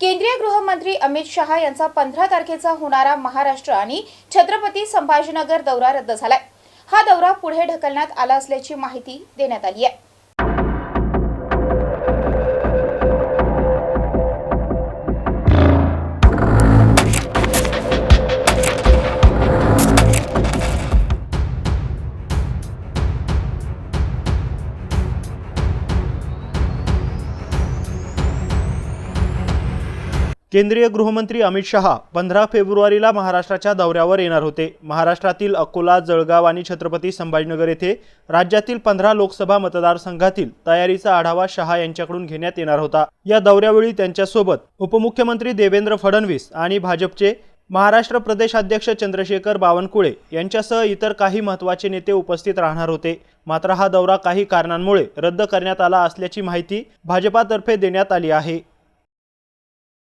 केंद्रीय गृहमंत्री अमित शहा यांचा पंधरा तारखेचा होणारा महाराष्ट्र आणि छत्रपती संभाजीनगर दौरा रद्द झालाय. हा दौरा पुढे ढकलण्यात आला असल्याची माहिती देण्यात आली आहे. केंद्रीय गृहमंत्री अमित शहा पंधरा फेब्रुवारीला महाराष्ट्राच्या दौऱ्यावर येणार होते. महाराष्ट्रातील अकोला जळगाव आणि छत्रपती संभाजीनगर येथे राज्यातील पंधरा लोकसभा मतदारसंघातील तयारीचा आढावा शहा यांच्याकडून घेण्यात येणार होता. या दौऱ्यावेळी त्यांच्यासोबत उपमुख्यमंत्री देवेंद्र फडणवीस आणि भाजपचे महाराष्ट्र प्रदेशाध्यक्ष चंद्रशेखर बावनकुळे यांच्यासह इतर काही महत्त्वाचे नेते उपस्थित राहणार होते. मात्र हा दौरा काही कारणांमुळे रद्द करण्यात आला असल्याची माहिती भाजपातर्फे देण्यात आली आहे.